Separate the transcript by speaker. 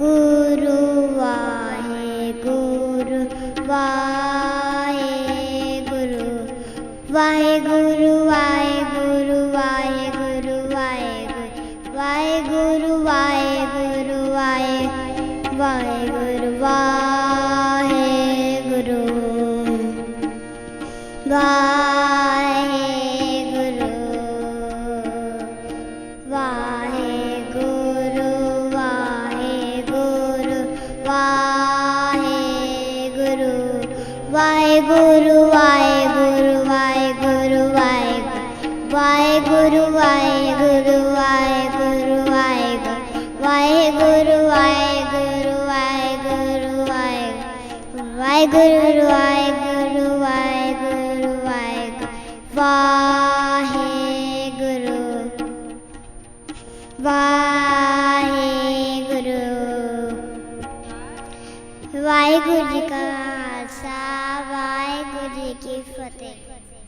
Speaker 1: गुरुवाहे गुरु गुरु वाय गुरु वाय गुरु वाय वाय गुरु वाय गुरु वाय गुरु वाय वाय गुरु वाय गुरु वाय गुरु वाय वाय गुरु वाय गुरु वाय गुरु वाय वाहे गुरु वाहे गुरु वाहे गुरु जी का की फतेह।